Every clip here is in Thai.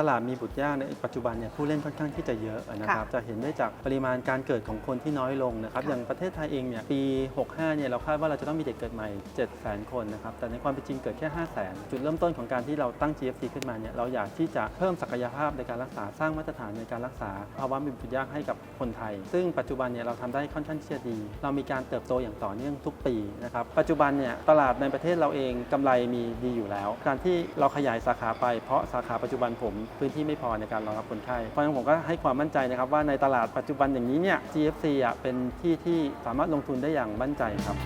ตลาดมีบุตรยากในปัจจุบันเนี่ยผู้เล่นค่อนข้างที่จะเยอะนะครับจะเห็นได้จากปริมาณการเกิดของคนที่น้อยลงนะครับค่ะอย่างประเทศไทยเองเนี่ยปี 65 เนี่ยเราคาดว่าเราจะต้องมีเด็กเกิดใหม่ 7 0 0 0 0 0 คนนะครับแต่ในความเป็นจริงเกิดแค่ 5 0 0 0 0 0 จุดเริ่มต้นของการที่เราตั้ง GFC ขึ้นมาเนี่ยเราอยากที่จะเพิ่มศักยภาพในการรักษาสร้างมาตรฐานในการรักษาภาวะมีบุตรยากให้กับคนไทย ซึ่งปัจจุบันเนี่ยเราทำได้ค่อนข้างที่จะดี เรามีการเติบโตอย่างต่อเนื่องทุกปีนะครับปัจจุบันเนี่ยตลาดในประเทศเราเองกำไรมีดีอยู่แล้ว การที่เราขยายสาขาไปเพราะสาขาปัจจุบันผมพื้นที่ไม่พอในการรองรับคนไข้เพราะฉะนั้นผมก็ให้ความมั่นใจนะครับว่าในตลาดปัจจุบันอย่างนี้เนี่ย GFC อะเป็นที่ที่สามารถลงทุนได้อย่างมั่นใจครับ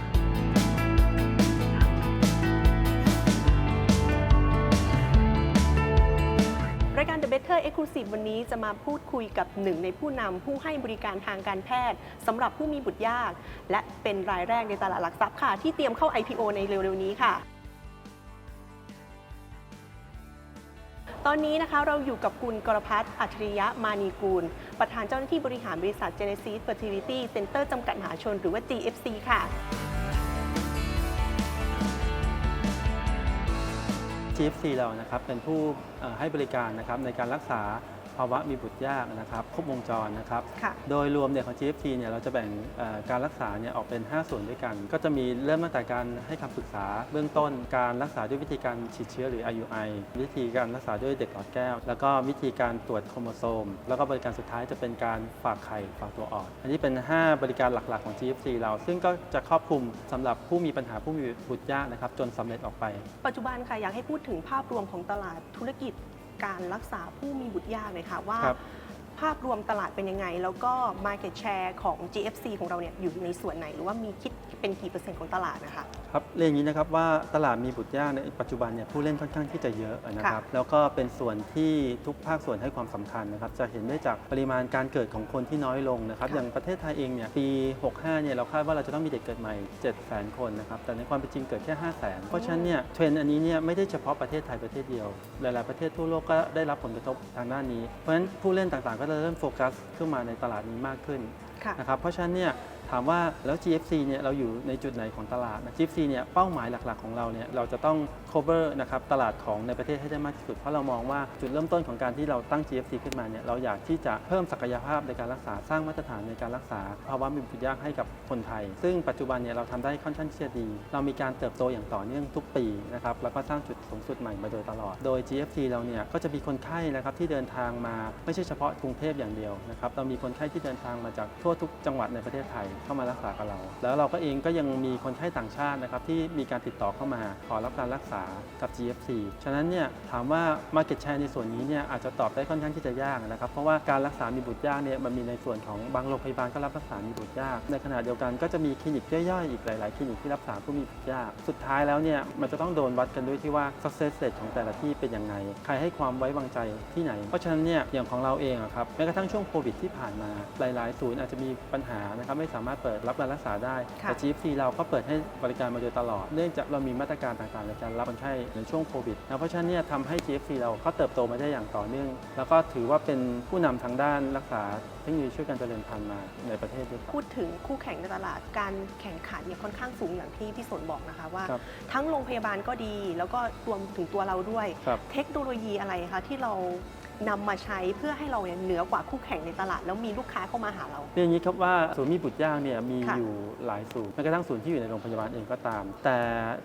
รายการ The Better Exclusive วันนี้จะมาพูดคุยกับหนึ่งในผู้นำผู้ให้บริการทางการแพทย์สำหรับผู้มีบุตรยาก และเป็นรายแรกในตลาดหลักทรัพย์ค่ะ ที่เตรียมเข้า IPO ในเร็วๆนี้ค่ะ ตอนนี้นะคะเราอยู่กับคุณกรพัฒน์อัจฉริยะมานีกูล ประธานเจ้าหน้าที่บริหารบริษัท Genesis Fertility Center จำกัดมหาชนหรือว่า GFC ค่ะ GFC เรานะครับเป็นผู้เอ่อให้บริการนะครับในการรักษา ภาวะมีบุตรยากนะครับครบวงจรนะครับ ค่ะ โดยรวมเนี่ยของ GFC เนี่ยเราจะแบ่งเอ่อการรักษาเนี่ยออกเป็น 5 ส่วนด้วยกัน ก็จะมีเริ่มตั้งแต่การให้คำปรึกษาเบื้องต้น การรักษาด้วยวิธีการฉีดเชื้อหรือ IUI วิธีการรักษาด้วยเด็กหลอดแก้ว แล้วก็วิธีการตรวจโครโมโซม แล้วก็บริการสุดท้ายจะเป็นการฝากไข่ฝากตัวอ่อน อันนี้เป็น 5 บริการหลักๆของ GFC เรา ซึ่งก็จะครอบคลุมสำหรับผู้มีปัญหาผู้มีบุตรยากนะครับจนสำเร็จออกไป ปัจจุบันค่ะอยากให้พูดถึงภาพรวมของตลาดธุรกิจ การรักษาผู้มีบุตรยากเลยค่ะว่า ครับภาพรวมตลาดเป็นยังไง แล้วก็ Market Share ของ GFC ของเราเนี่ยอยู่ในส่วนไหน หรือว่ามีคิด เป็นกี่เปอร์เซ็นต์ของตลาดนะคะ ครับเรียนอย่างนี้นะครับว่าตลาดมีบุตรยากในปัจจุบันเนี่ยผู้เล่นค่อนข้างที่จะเยอะนะครับ แล้วก็เป็นส่วนที่ทุกภาคส่วนให้ความสำคัญนะครับ จะเห็นได้จากปริมาณการเกิดของคนที่น้อยลงนะครับค่ะอย่างประเทศไทยเองเนี่ยปี 65 เนี่ยเราคาดว่าเราจะต้องมีเด็กเกิดใหม่ 7 0 0 0 0 0 คนนะครับ แต่ในความเป็นจริงเกิดแค่ 5 0 0 0 0 0 เพราะฉะนั้นเนี่ยเทรนด์อันนี้เนี่ยไม่ได้เฉพาะประเทศไทยประเทศเดียว หลาย ๆ ประเทศทั่วโลกก็ได้รับผลกระทบทางด้านนี้ เพราะฉะนั้นผู้เล่นต่าง ๆ ก็จะเริ่มโฟกัสขึ้นมาในตลาดนี้มากขึ้นค่ะนะครับ เพราะฉะนั้นเนี่ย ถามว่าแล้ว GFC เนี่ยเราอยู่ในจุดไหนของตลาดนะ GFC เนี่ยเป้าหมายหลักๆของเราเนี่ยเราจะต้อง cover นะครับตลาดของในประเทศให้ได้มากที่สุด เพราะเรามองว่าจุดเริ่มต้นของการที่เราตั้ง GFC ขึ้นมาเนี่ยเราอยากที่จะเพิ่มศักยภาพในการรักษาสร้างมาตรฐานในการรักษาภาวะมีบุตรยากให้กับคนไทย ซึ่งปัจจุบันเนี่ยเราทำได้ค่อนข้างที่จะดี เรามีการเติบโตอย่างต่อเนื่องทุกปีนะครับแล้วก็สร้างจุดสูงสุดใหม่มาโดยตลอด โดย GFC เราเนี่ยก็จะมีคนไข้นะครับที่เดินทางมาไม่ใช่เฉพาะกรุงเทพอย่างเดียวนะครับเรามีคนไข้ที่เดินทางมาจากทั่วทุกจังหวัดในประเทศไทยเข้ามารักษากับเรา แล้วเราก็เองก็ยังมีคนไข้ต่างชาตินะครับที่มีการติดต่อเข้ามาขอรับการรักษากับ GFC ฉะนั้นเนี่ยถามว่า Market Share ในส่วนนี้เนี่ยอาจจะตอบได้ค่อนข้างที่จะยากนะครับ เพราะว่าการรักษามีบุตรยากเนี่ยมันมีในส่วนของบางโรงพยาบาลก็รับรักษามีบุตรยาก ในขณะเดียวกันก็จะมีคลินิกย่อยๆอีกหลาย ๆ คลินิกที่รักษาผู้มีบุตรยาก สุดท้ายแล้วเนี่ยมันจะต้องโดนวัดกันด้วยที่ว่า success rate ของแต่ละที่เป็นยังไง ใครให้ความไว้วางใจที่ไหน เพราะฉะนั้นเนี่ยอย่างของเราเองอะครับแม้กระทั่งช่วงโควิดที่ผ่านมาหลาย ๆ ศูนย์อาจจะมีปัญหานะครับไม่สามารถเปิดรับการรักษาได้ค่ะแต่ GFC เราก็เปิดให้บริการมาโดยตลอด เนื่องจากเรามีมาตรการต่างๆในการรับคนไข้ในช่วงโควิดนะเพราะฉะนั้นเนี่ยทำให้ GFC เราก็เติบโตมาได้อย่างต่อเนื่อง แล้วก็ถือว่าเป็นผู้นำทางด้านรักษาเทคโนโลยีช่วยการเจริญพันธุ์มาในประเทศด้วยครับพูดถึงคู่แข่งในตลาดการแข่งขันเนี่ยค่อนข้างสูงอย่างที่พี่สนบอกนะคะว่าครับทั้งโรงพยาบาลก็ดี แล้วก็รวมถึงตัวเราด้วยครับเทคโนโลยีอะไรคะที่เรา นำมาใช้เพื่อให้เราเนี่ยเหนือกว่าคู่แข่งในตลาด แล้วมีลูกค้าเข้ามาหาเรา เรียนอย่างนี้ครับว่าศูนย์มีบุตรยากเนี่ยมีค่ะอยู่หลายศูนย์แม้กระทั่งศูนย์ที่อยู่ในโรงพยาบาลเองก็ตาม แต่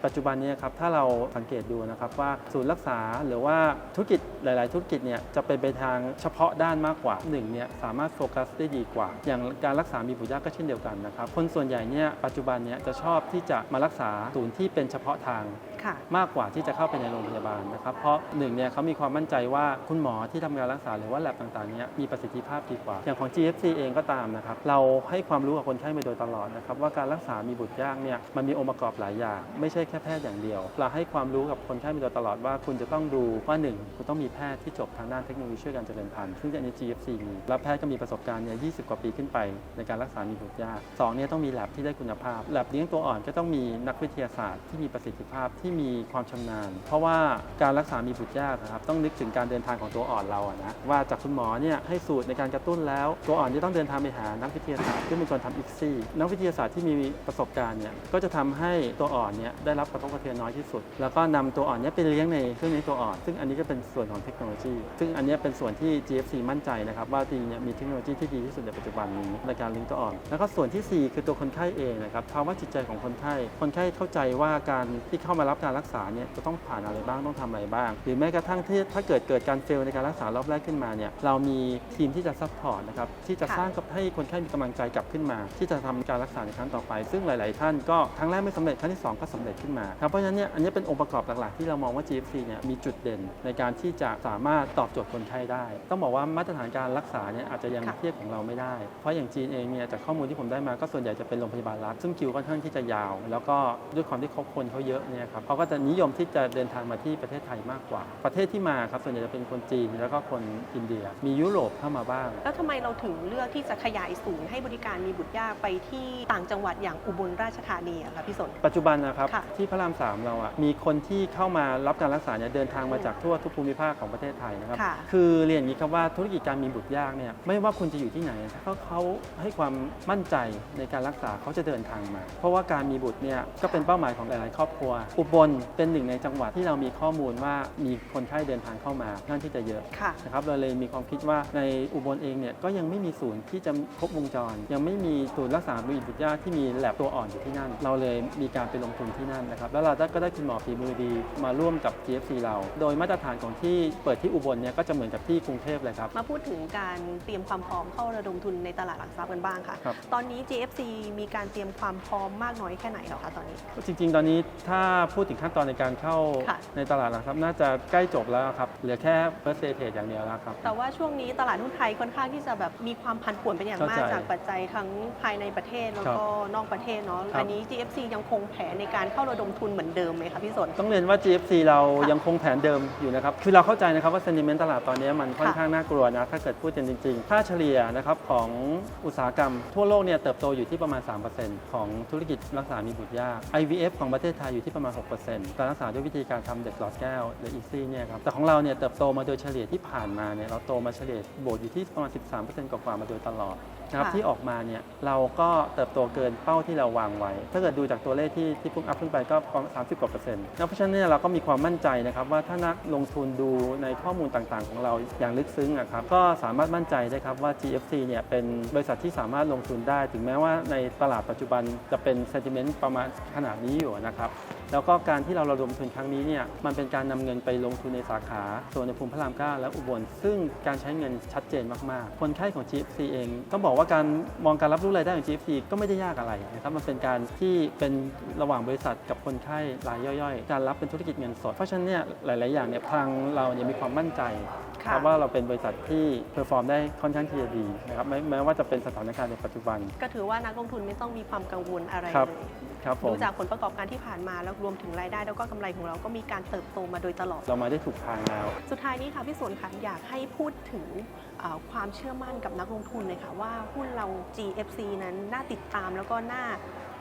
ปัจจุบันเนี้ครับถ้าเราสังเกตดูนะครับว่าศูนย์รักษาหรือว่าธุรกิจ หลาย ๆ ธุรกิจเนี่ยจะเป็นไปทางเฉพาะด้านมากกว่าหนึ่งเนี่ยสามารถโฟกัสได้ดีกว่า อย่างการรักษามีบุตรยากก็เช่นเดียวกันนะครับ คนส่วนใหญ่เนี่ยปัจจุบันเนี่ยจะชอบที่จะมารักษาศูนย์ที่เป็นเฉพาะทางค่ะมากกว่าที่จะเข้าไปในโรงพยาบาลนะครับ เพราะหนึ่งเนี่ยเขามีความมั่นใจว่าคุณหมอที่ทำการรักษาหรือว่าแลบต่างๆเนี่ยมีประสิทธิภาพดีกว่า อย่างของ GFC เองก็ตามนะครับ เราให้ความรู้กับคนไข้มาโดยตลอดนะครับว่าการรักษามีบุตรยากเนี่ยมันมีองค์ประกอบหลายอย่าง ไม่ใช่แค่แพทย์อย่างเดียว เราให้ความรู้กับคนไข้มาโดยตลอดว่าคุณจะต้องดูว่าหนึ่งคุณต้องมีแพทย์ที่จบทางด้านเทคโนโลยีช่วยการเจริญพันธุ์ซึ่งอันนี้ GFC มีแล้วแพทย์ก็มีประสบการณ์เนี่ย20 กว่าปีขึ้นไป ในการรักษามีบุตรยากสองเนี่ยต้องมีแลบที่ได้คุณภาพแลบเลี้ยงตัวอ่อนก็ต้องมีนักวิทยาศาสตร์ที่มีประสิทธิภาพที่มีความชำนาญ เพราะว่าการรักษามีบุตรยากนะครับต้องนึกถึงการเดินทางของตัวอ่อนเราอะนะว่าจากคุณหมอเนี่ยให้สูตรในการกระตุ้นแล้ว ตัวอ่อนจะต้องเดินทางไปหานักวิทยาศาสตร์ที่เป็นคนทำอีกซี่นักวิทยาศาสตร์ที่มีประสบการณ์เนี่ยก็จะทำให้ตัวอ่อนเนี่ยได้รับกระทบกระเทือนน้อยที่สุด แล้วก็นำตัวอ่อนเนี่ยไปเลี้ยงในเครื่องเลี้ยงตัวอ่อน ซึ่งอันนี้ก็เป็นส่วนของเทคโนโลยี ซึ่งอันเนี้ยเป็นส่วนที่ GFC มั่นใจนะครับว่าจริงเนี่ยมีเทคโนโลยีที่ดีที่สุดในปัจจุบันนี้ในการลิงก์ตัวอ่อน แล้วก็ส่วนทีสี่ 4 คือตัวคนไข้เองนะครับภาวะจิตใจของคนไข้ คนไข้เข้าใจว่าการที่เข้ามารับการรักษาเนี่ยจะต้องผ่านอะไรบ้างต้องทำอะไรบ้าง หรือแม้กระทั่งที่ถ้าเกิดเกิดการเฟลในการรักษารอบแรกขึ้นมาเนี่ยเรามีทีมที่จะซัพพอร์ตนะครับที่จะค่ะสร้างกับให้คนไข้มีกำลังใจกลับขึ้นมา ที่จะทำการรักษาในครั้งต่อไป ซึ่งหลาย ๆ ท่านก็ครั้งแรกไม่สำเร็จครั้งที่สองก็สำเร็จขึ้นมาครับเพราะฉะนั้นเนี่ยอันนี้เป็นองค์ประกอบหลัก ๆ ที่เรามองว่า GFC เนี่ยมีจุดเด่นในการที่จะสามารถตอบโจทย์คนไข้ได้ ต้องบอกว่ามาตรฐานการรักษาเนี่ยอาจจะยังค่ะเทียบของเราไม่ได้ เพราะอย่างจีนเองเนี่ยจากข้อมูลที่ผมได้มาก็ส่วนใหญ่จะเป็นโรงพยาบาลรัฐซึ่งคิวค่อนข้างที่จะยาว แล้วก็ด้วยความที่เขาคนเขาเยอะเนี่ยครับเขาก็จะนิยมที่จะเดินทางมาที่ประเทศไทยมากกว่า ประเทศที่มาครับส่วนใหญ่จะเป็นคนจีนแล้วก็คนอินเดีย มียุโรปเข้ามาบ้าง แล้วทำไมเราถึงเลือกที่จะขยายศูนย์ให้บริการมีบุตรยากไปที่ต่างจังหวัดอย่างอุบลราชธานีอะคะพี่สนปัจจุบันนะครับค่ะที่พระรามสามเราอะมีคนที่เข้ามารับการรักษาเนี่ยเดินทางมาจากทั่วทุกภูมิภาคของประเทศไทยนะครับ ค่ะคือเรียนอย่างนี้ครับว่าธุรกิจการมีบุตรยากเนี่ยไม่ว่าคุณจะอยู่ที่ไหนถ้าเขาให้ความมั่นใจในการรักษาเขาจะเดินทางมา เพราะว่าการมีบุตรเนี่ยก็เป็นเป้าหมายของหลายๆ ครอบครัว อุบลเป็นหนึ่งในจังหวัดที่เรามีข้อมูลว่ามีคนไข้เดินทางเข้ามาค่อนข้างที่จะเยอะค่ะ นะครับเราเลยมีความคิดว่าในอุบลเองเนี่ยก็ยังไม่มีศูนย์ที่จะครบวงจร ยังไม่มีศูนย์รักษาบุตรบุตรยากที่มีแลบตัวอ่อนอยู่ที่นั่น เราเลยมีการไปลงทุนที่นั่นนะครับแล้วเราก็ได้คุณหมอฝีมือดีมาร่วมกับ GFC เรา โดยมาตรฐานของที่เปิดที่อุบลเนี่ยก็จะเหมือนกับที่กรุงเทพเลยครับ มาพูดถึงการเตรียมความพร้อมเข้าระดมทุนในตลาดหลักทรัพย์กันบ้างค่ะ ครับ ตอนนี้ GFC มีการเตรียมความพร้อมมากน้อยแค่ไหนแล้วคะตอนนี้ จริงๆ ตอนนี้ถ้าพูดถึงขั้นตอนในการเข้าค่ะ ในตลาดหลักทรัพย์น่าจะใกล้จบแล้วครับ เหลือแค่ first day trade อย่างเดียวแล้วครับ แต่ว่าช่วงนี้ตลาดหุ้นไทยค่อนข้างที่จะแบบมีความผันผวนเป็นอย่างมากเข้าใจจากปัจจัยทั้งภายในประเทศแล้วก็นอกประเทศเนาะ ครับ อันนี้ GFC ยังคงแผนในการเข้าระดมทุนเหมือนเดิมไหมคะพี่สน ต้องเรียนว่า GFC เราค่ะยังคงแผนเดิมอยู่นะครับ คือเราเข้าใจนะครับว่า sentiment ตลาดตอนนี้มันค่อนค่ะข้างน่ากลัวนะถ้าเกิดพูดกันจริงๆค่าเฉลี่ยนะครับของอุตสาหกรรม ทั่วโลกเนี่ยเติบโตอยู่ที่ประมาณ 3%ของธุรกิจรักษามีบุตรยาก IVF ของประเทศไทยอยู่ที่ประมาณ 6%การรักษาด้วยวิธีการทำเด็กหลอดแก้วหรือ EASY เนี่ยครับแต่ของเราเนี่ยเติบโตมาโดยเฉลี่ยที่ผ่านมาเนี่ยเราโตมาเฉลี่ยบวกอยู่ที่ประมาณ 13%กว่าๆมาโดยตลอด นะครับค่ะที่ออกมาเนี่ยเราก็เติบโตเกินเป้าที่เราวางไว้ ถ้าเกิดดูจากตัวเลขที่ที่เพุ่งอัพขึ้นไปก็ประมาณ30กว่าเปอร์เซ็นต์แล้วเพราะฉะนั้นเนี่ยเราก็มีความมั่นใจนะครับว่าถ้านักลงทุนดูในข้อมูลต่างๆ ของเราอย่างลึกซึ้งอะครับก็สามารถมั่นใจได้ครับว่า GFC เนี่ยเป็นบริษัทที่สามารถลงทุนได้ ถึงแม้ว่าในตลาดปัจจุบันจะเป็น sentiment ประมาณขนาดนี้อยู่นะครับแล้วก็การที่เราระดมทุนครั้งนี้เนี่ยมันเป็นการนำเงินไปลงทุนในสาขาส่วนในภูมิพระรามเก้าและอุบลซึ่งการใช้เงินชัดเจนมากๆ คนไข้ของ GFC เองต้องบอกว่าการมองการรับรู้รายได้ของ GFC ก็ไม่ได้ยากอะไรนะครับมันเป็นการที่เป็นระหว่างบริษัทกับคนไข้รายย่อยๆ การรับเป็นธุรกิจเงินสด เพราะฉะนั้นเนี่ยหลาย ๆ อย่างเนี่ยทางเราเนี่ยมีความมั่นใจค่ะครับว่าเราเป็นบริษัทที่เพอร์ฟอร์มได้ค่อนข้างที่จะดีนะครับแม้แม้ว่าจะเป็นสถานการณ์ในปัจจุบัน ก็ถือว่านักลงทุนไม่ต้องมีความกังวลอะไรครับเลยครับผดูมจากผลประกอบการที่ผ่านมาแล้วรวมถึงรายได้ แล้วก็กำไรของเราก็มีการเติบโตมาโดยตลอด เรามาได้ถูกทางแล้ว สุดท้ายนี้ค่ะพี่สวนค่ะอยากให้พูดถึงเอ่อ ความเชื่อมั่นกับนักลงทุนเลยค่ะว่าหุ้นเรา GFC นั้นน่าติดตามแล้วก็น่า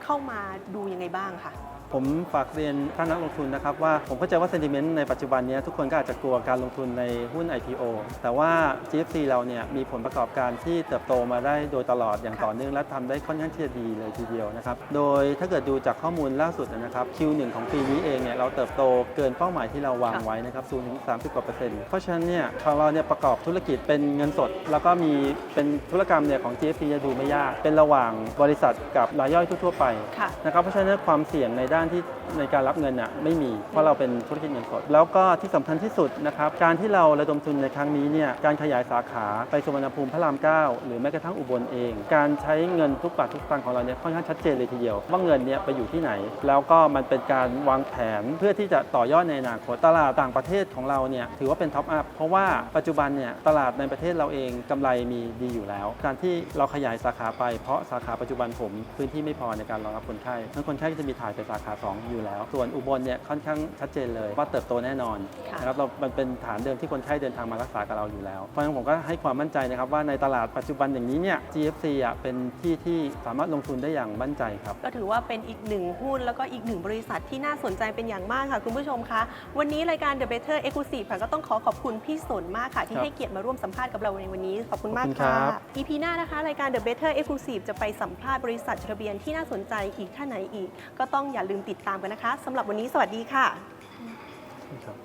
เข้ามาดูยังไงบ้างค่ะ ผมฝากเรียนท่านนักลงทุนนะครับว่าผมเข้าใจว่า sentiment ในปัจจุบันเนี้ยทุกคนก็อาจจะกลัวการลงทุนในหุ้น IPO แต่ว่า GFC เราเนี่ยมีผลประกอบการที่เติบโตมาได้โดยตลอดอย่างค่ะต่อเนื่องและทำได้ค่อนข้างที่จะดีเลยทีเดียวนะครับ โดยถ้าเกิดดูจากข้อมูลล่าสุดนะครับ Q1 ของปีนี้เองเนี่ยเราเติบโตเกินเป้าหมายที่เราวางไว้นะครับสูงถึง30กว่าเปอร์เซ็นต์เพราะฉะนั้นเนี่ยของเราเนี่ยประกอบธุรกิจเป็นเงินสด แล้วก็มีเป็นธุรกรรมเนี่ยของ GFC จะดูไม่ยาก เป็นระหว่างบริษัทกับรายย่อยทั่วๆไปค่ะนะครับเพราะฉะนั้นความเสี่ยงในด้านที่ในการรับเงินน่ะไม่มีเพราะเราเป็นธุรกิจเงินสด แล้วก็ที่สำคัญที่สุดนะครับการที่เราระดมทุนในครั้งนี้เนี่ยการขยายสาขาไปสุวรรณภูมิพระราม 9 หรือแม้กระทั่งอุบลเอง การใช้เงินทุกบาททุกสตางค์ของเราเนี่ยค่อนข้างชัดเจนเลยทีเดียว ว่าเงินเนี่ยไปอยู่ที่ไหน แล้วก็มันเป็นการวางแผนเพื่อที่จะต่อยอดในอนาคตตลาดต่างประเทศของเราเนี่ยถือว่าเป็นท็อปอัพเพราะว่าปัจจุบันเนี่ยตลาดในประเทศเราเองกำไรมีดีอยู่แล้ว การที่เราขยายสาขาไปเพราะสาขาปัจจุบันผมพื้นที่ไม่พอในการรองรับคนไข้ทั้งคนไข้จะมีถ่ายไปสาขา2อยู่แล้ว ส่วนอุบลเนี่ยค่อนข้างชัดเจนเลยว่าเติบโตแน่นอนค่ะนะครับเรามันเป็นฐานเดิมที่คนไข้เดินทางมารักษากับเราอยู่แล้ว เพราะฉะนั้นผมก็ให้ความมั่นใจนะครับว่าในตลาดปัจจุบันอย่างนี้เนี่ย GFC อะเป็นที่ที่สามารถลงทุนได้อย่างมั่นใจครับ ก็ถือว่าเป็นอีกหนึ่งหุ้นแล้วก็อีกหนึ่งบริษัทที่น่าสนใจเป็นอย่างมากค่ะคุณผู้ชมคะวันนี้รายการ The Better Exclusive ค่ะก็ต้องขอขอบคุณพี่สนมากค่ะ ที่ครับให้เกียรติมาร่วมสัมภาษณ์กับเราในวันนี้ขอบคุณมากขอบคุณครัค่ะบ EP หน้านะคะรายการ The Better Exclusive จะไปสัมภาษณ์บริษัทจดทะเบียนที่น่าสนใจอีกท่านไหนอีก ก็ต้องอย่าลืมติดตามกันนะคะสำหรับวันนี้สวัสดีค่ะ ครับ